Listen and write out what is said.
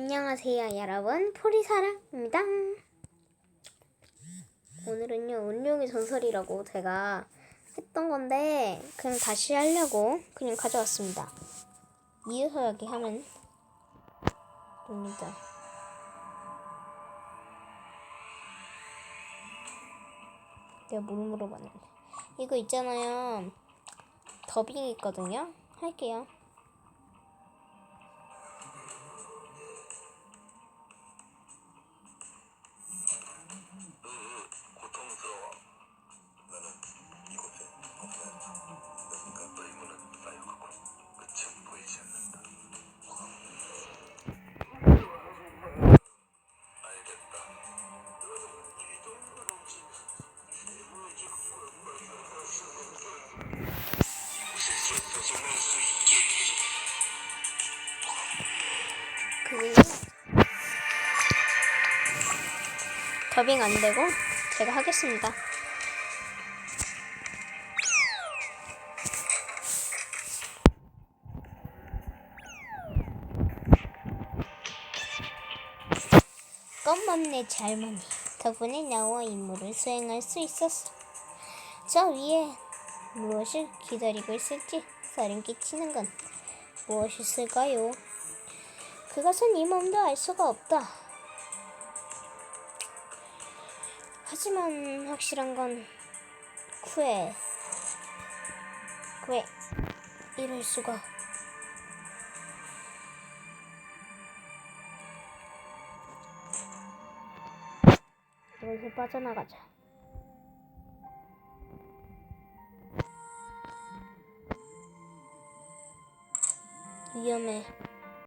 안녕하세요 여러분. 포리사랑입니다. 오늘은요 운명의 전설이라고 제가 했던 건데 그냥 다시 하려고 그냥 가져왔습니다. 이어서 여기 하면 됩니다. 내가 뭘 물어봤는데. 이거 있잖아요. 더빙 있거든요. 할게요 그게 더빙 안 되고 제가 하겠습니다. 껌맘네 잘머니 덕분에 나와 임무를 수행할 수 있었어. 저 위에 무엇을 기다리고 있을지 소름 끼치는 건 무엇일까요? 그것은 이 몸도 알 수가 없다. 하지만 확실한 건 쿠에 왜 이럴 수가 여기서 빠져나가자. 因为